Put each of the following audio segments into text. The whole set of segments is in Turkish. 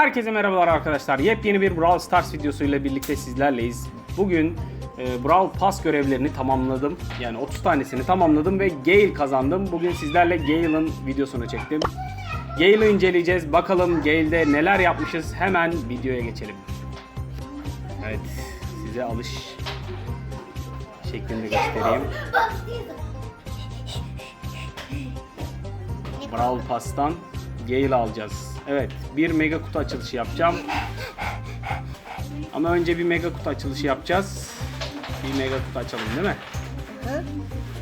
Herkese merhabalar arkadaşlar. Yepyeni bir Brawl Stars videosuyla birlikte sizlerleyiz. Bugün e, Brawl Pass görevlerini tamamladım. Yani 30 tanesini tamamladım ve Gale kazandım. Bugün sizlerle Gale'ın videosunu çektim. Gale'ı inceleyeceğiz. Bakalım Gale'de neler yapmışız. Hemen videoya geçelim. Evet, size alış şeklini göstereyim. Brawl Pass'tan Gale alacağız. Evet, bir mega kutu açılışı yapacağım. Ama önce bir mega kutu açılışı yapacağız. Bir mega kutu açalım değil mi?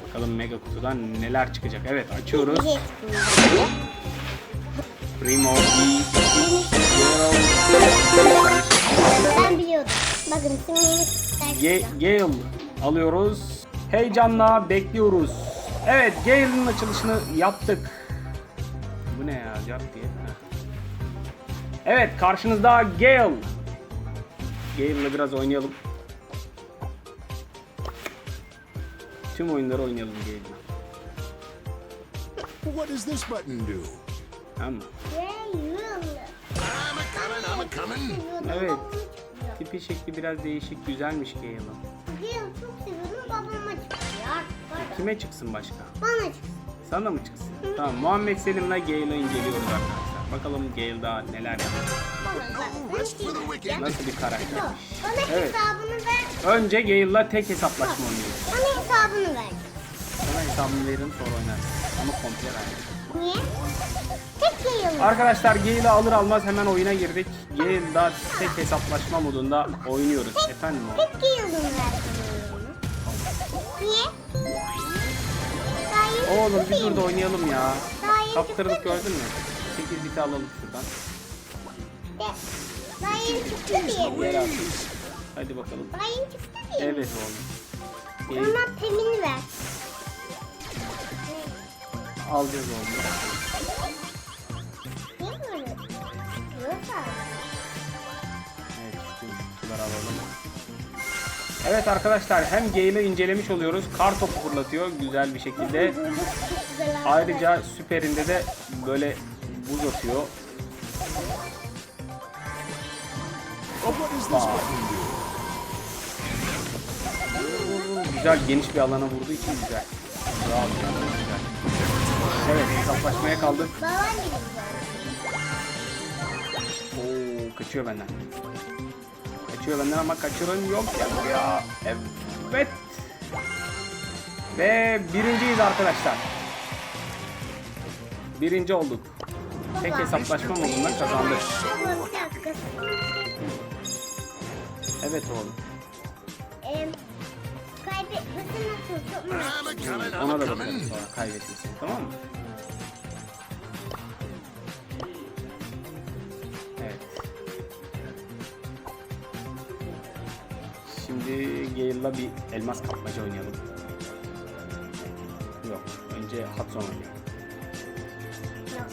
Bakalım mega kutudan neler çıkacak. Evet, açıyoruz. Primo, Ben biliyordum. Bakın Ge- Gale alıyoruz. Heyecanla bekliyoruz. Evet, Gale'ın açılışını yaptık. Bu ne ya? Cart diye. Evet, karşınızda Gale. Gale'la biraz oynayalım. Tüm oyunları oynayalım Gale'la. What does this button do? Tamam mı? I'm a coming, I'm a coming. Evet. Tipi şekli biraz değişik, güzelmiş Gale'ın. Gale çok seviyorum babama çıkıyor. Kime çıksın başka? Bana çıksın. Sana mı çıksın? Tamam, Muhammed Selim'le Gale'ı inceliyoruz arkadaşlar. Bakalım neler rest for the wicked. Nasıl bir karakter? Bana Evet. hesabını ver. Önce Gale'la tek hesaplaşma oynuyoruz. Bana hesabını ver. Sana hesabını veririm sonra oynarsın. Ama komple ver. Niye? Tek Gale. Arkadaşlar Gale'ı alır almaz hemen oyuna girdik. Gale'da tek hesaplaşma modunda oynuyoruz. Efendim o. Tek Gale'ını ver. Niye? Daha yeni Oğlum bir dur da oynayalım ya. Daha yeni Kaptırdık gördün mü? 8 biti alalım şuradan. Yeni çıktı diye. Hadi bakalım. Yeni çıktı diye. Evet oğlum. O Gale zaman pemini ver. alacağız oğlum. Niye böyle? Evet, tüm kutuları alalım. Evet arkadaşlar hem Gale'ı incelemiş oluyoruz. Kar topu fırlatıyor güzel bir şekilde. Ayrıca süperinde de böyle buz atıyor. Güzel geniş bir alana vurduğu için güzel. Bravo, güzel. Evet hesaplaşmaya güzel. Oo kaçıyor benden. Kaçıyor benden ama kaçıran yok ya buraya. Evet. Ve birinciyiz arkadaşlar. Birinci olduk. Tek hesaplaşma bir dakika. Evet oğlum. Ee, kaybetmesi nasıl? Çok merak Ona da bakarız sonra kaybetmesin tamam mı? Evet. Şimdi Gale'la bir elmas kapmaca oynayalım. Yok. Önce Hudson oynayalım.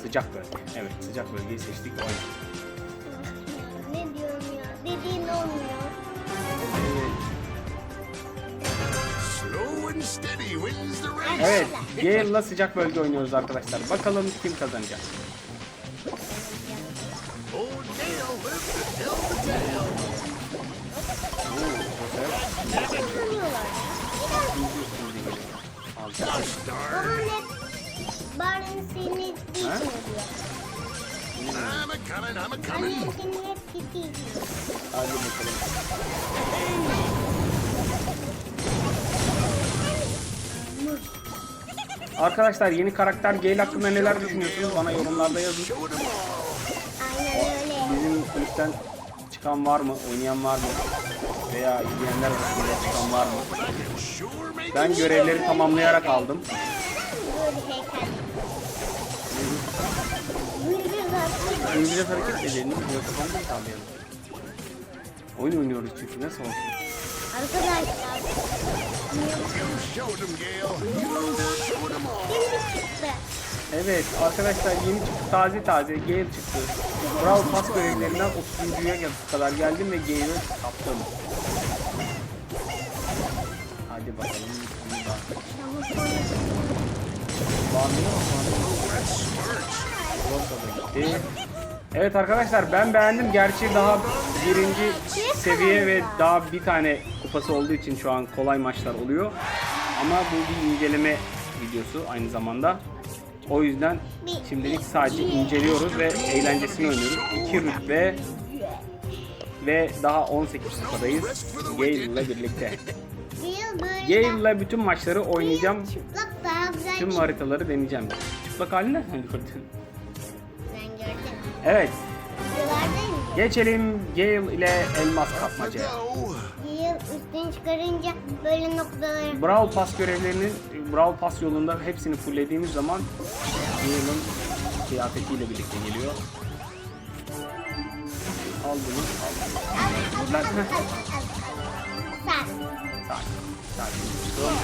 Sıcak bölge. Evet sıcak bölgeyi seçtik. Oynayalım. Ne diyorum ya? Dediğin olmuyor. Evet. Slow and steady wins the race. Evet. Gale'la sıcak bölge oynuyoruz arkadaşlar. Bakalım kim kazanacak. Old Gale lives to tell the tale. Oo, bu sefer Tanıyorlar. ikinci üstümüze geliyor. Alacağız. Gosh darn. Babam hep Barın seni için Ha? ediyor. I'm a coming, I'm a coming. Hep. Hadi bakalım. Arkadaşlar yeni karakter Gale hakkında neler düşünüyorsunuz? Bana yorumlarda yazın. Aynen öyle. Bizim kulüpten çıkan var mı? Oynayan var mı? Veya izleyenler arasında çıkan var mı? Ben görevleri tamamlayarak aldım. Böyle heykel. Atlı. İngilizce hareket edelim. Yoksa mi kalmayalım? Oyun oynuyoruz çünkü nasıl olsun? Arkadaşlar. Evet arkadaşlar yeni çıktı taze taze Gale çıktı. Brawl Pass görevlerinden 30.ya gel- kadar geldim ve Gale'ı kaptım. Hadi bakalım. Bağlanıyor mu? Bağlanıyor. Rosa da gitti. Evet arkadaşlar ben beğendim. Gerçi daha birinci seviye ve daha bir tane kupası olduğu için şu an kolay maçlar oluyor. Ama bu bir inceleme videosu aynı zamanda. O yüzden şimdilik sadece inceliyoruz ve eğlencesini oynuyoruz. 2 rütbe ve daha 18 kupadayız Gale ile birlikte. Gale ile bütün maçları oynayacağım. Tüm çık- haritaları deneyeceğim. Çıplak? Ben gördüm. Evet. Geçelim Gale ile elmas kapmacaya. Gale üstünü çıkarınca böyle noktaları Brawl Pass görevlerinin Brawl Pass yolunda hepsini fulllediğimiz zaman Gale'ın kıyafetiyle birlikte geliyor. Al bunu, al bunu. Buradan, sakin, sakin dostum.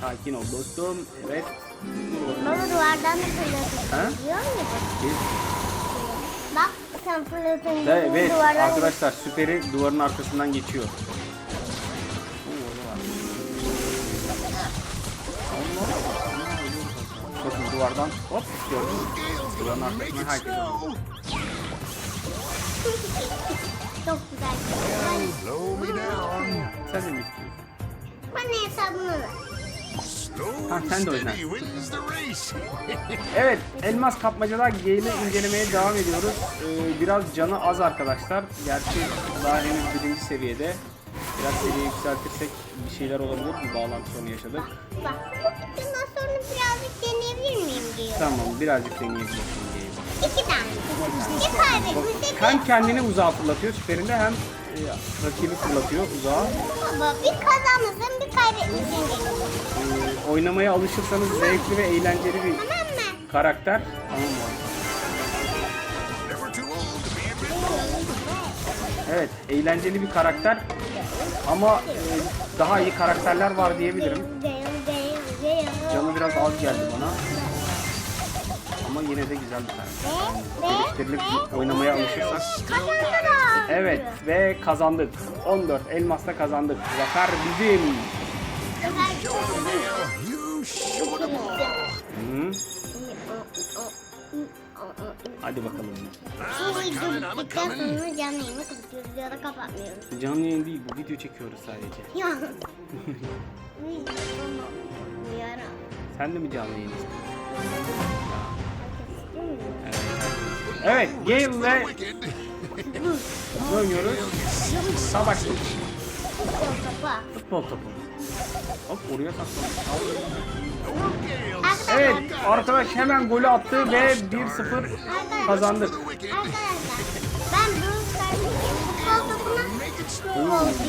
Sakin ol dostum. Evet. Baba duvardan da Ha? fırlatıyorsun. Biliyor musun? Bir- Bak sen fırlatınca Ve evet duvardan arkadaşlar süperi duvarın arkasından geçiyor. Bakın duvardan hop gördünüz. mü? Duvarın arkasından herkes. Çok güzel. Sen de mi istiyorsun? Bana hesabını ver. Ha, sen de oyna. Evet elmas kapmacada Gale'i incelemeye devam ediyoruz. Ee, biraz canı az arkadaşlar. Gerçi daha henüz birinci seviyede. Biraz seviye yükseltirsek bir şeyler olabilir. Bir bağlantı sorunu yaşadık. Bak bu kutudan sonra birazcık deneyebilir miyim diyor. Tamam birazcık deneyebilirsin Gale'i. İki tane. Bir kaybetmiştik. Hem kendini uzağa fırlatıyor süperinde hem rakibi fırlatıyor uzağa. Baba bir kazanmışsın bir kaybetmişsin diyor. E, oynamaya alışırsanız zevkli ve eğlenceli bir Tamam mı? karakter. Tamam mı? Evet eğlenceli bir karakter. Ama e, daha iyi karakterler var diyebilirim. Canı biraz az geldi bana. Ama yine de güzel bir. Ve, Geliştirilip oynamaya alışırsak. Kazandılar. Evet ve kazandık. 14 elmasla kazandık. Zafer bizim. Hı. Hadi bakalım. Video bittikten sonra canlı yayını kapatıyoruz ya da kapatmıyoruz. Canlı yayın değil bu video çekiyoruz sadece. Ya. Sen de mi canlı yayın istiyorsun? Evet, Gale ve Wicked. ne oynuyoruz? Savaş. Futbol topu. Hop oraya saklanmış. Evet, arkadaş hemen golü attı ve 1-0 kazandık. Arkadaşlar. Ben futbol topuna diyorum. Louise.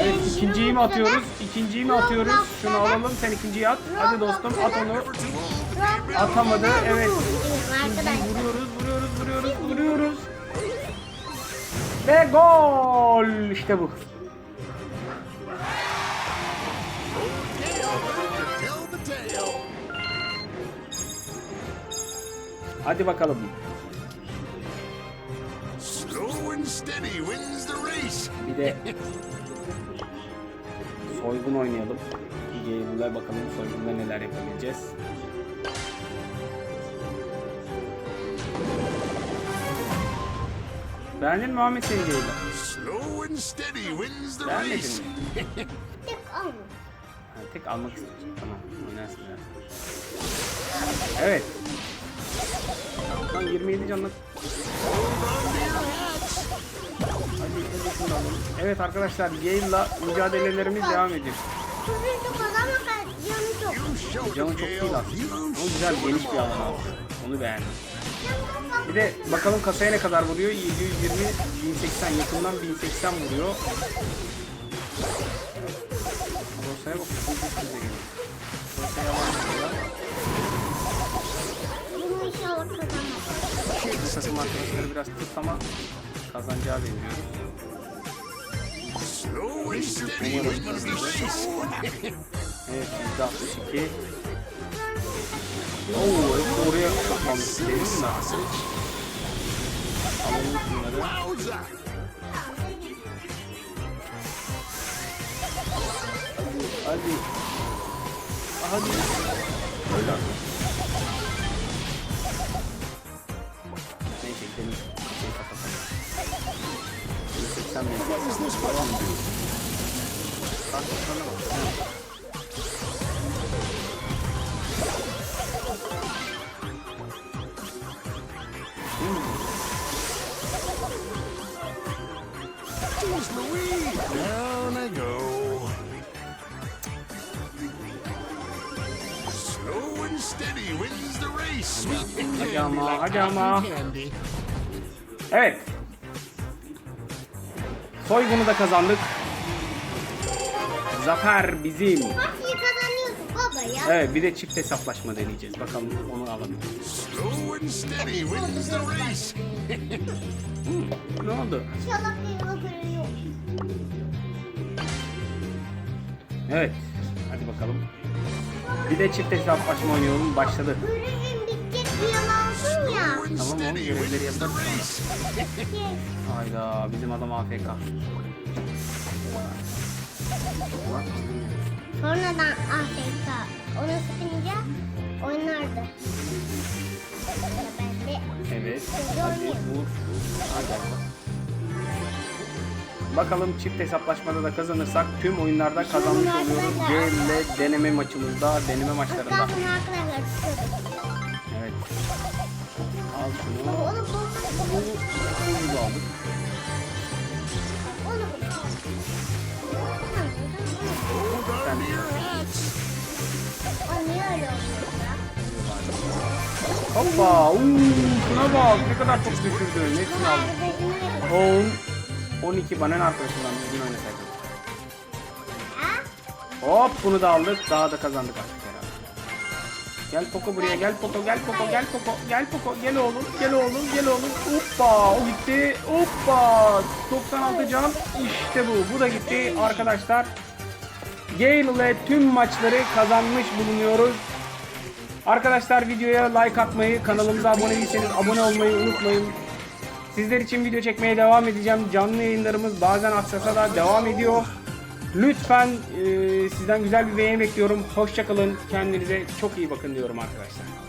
Evet, ikinciyi mi atıyoruz? İkinciyi mi atıyoruz? Şunu alalım, sen ikinciyi at. Hadi dostum, at onu. Atamadı, evet. Arkadaşlar. Vuruyoruz, vuruyoruz, vuruyoruz, vuruyoruz. Ve gol! İşte bu. Hadi bakalım. Slow and steady wins the race. Bir de soygun oynayalım. Gale'la bakalım soygunda neler yapabileceğiz. Beğendin mi Muhammed senin Gale'ı? Slow and steady wins the Beğenmedin mi? Tek alma. Ha, tek almak istiyorsun. Tamam oynarsın ya. Evet. Lan 27 canlı. Hadi. Evet arkadaşlar Gale'la mücadelelerimiz devam ediyor. Kızın çok ama canı çok. Canı çok değil aslında. Ama güzel geniş bir alan aldı. Onu beğendim. Bir de bakalım kasaya ne kadar vuruyor? 720, 1080 yakından 1080 vuruyor. Rosa'ya bak. Rosa'ya bak. Bunu inşallah kazanır. Bu takım arkadaşları biraz tırt ama kazanacağı wins the race. Evet %62. Oo, Sausage. Wowza! Ali. Ali. Öyle. Neyse gidelim. Şey kapatalım. 80 bin. Bak, sana bak. Hadi ama, hadi ama. Evet. Soygunu da kazandık. Zafer bizim. Her şeyi kazanıyorsun baba ya. Evet bir de çift hesaplaşma deneyeceğiz. Bakalım onu the race. Ne oldu? İnşallah bir öbürü yok. Evet. Hadi bakalım. Bir de çift hesaplaşma oynayalım. Başladı. Görevim diye lazım ya. Tamam oğlum, görevleri race. Hayda bizim adam AFK. Sonradan AFK. Onu sıkınca oynardı. Evet. Hadi vur. Hadi. Bakalım çift hesaplaşmada da kazanırsak tüm oyunlarda kazanmış oluyoruz. G ile deneme maçımızda, deneme maçlarında. hatta bunu arkadaşlar. Şunu. Onu Bunu, da aldık. Oluyor ya? Hoppa. Uuu, şuna bak. Ne kadar çok düşürdü. Hepsini aldım. Arkadaşını verin. 10 12 bana ne arkadaşımdan düzgün oynasaydım. Hop bunu da aldık. Daha da kazandık artık. Gel Poco buraya gel Poco gel Poco gel Poco gel Poco gel oğlum gel oğlum gel oğlum. Hoppa o gitti. Hoppa 96 can işte bu. Bu da gitti arkadaşlar. Gale ile tüm maçları kazanmış bulunuyoruz. Arkadaşlar videoya like atmayı, kanalımıza abone değilseniz abone olmayı unutmayın. Sizler için video çekmeye devam edeceğim. Canlı yayınlarımız bazen aksasa da devam ediyor. Lütfen e, sizden güzel bir beğeni bekliyorum. Hoşçakalın. Kendinize çok iyi bakın diyorum arkadaşlar.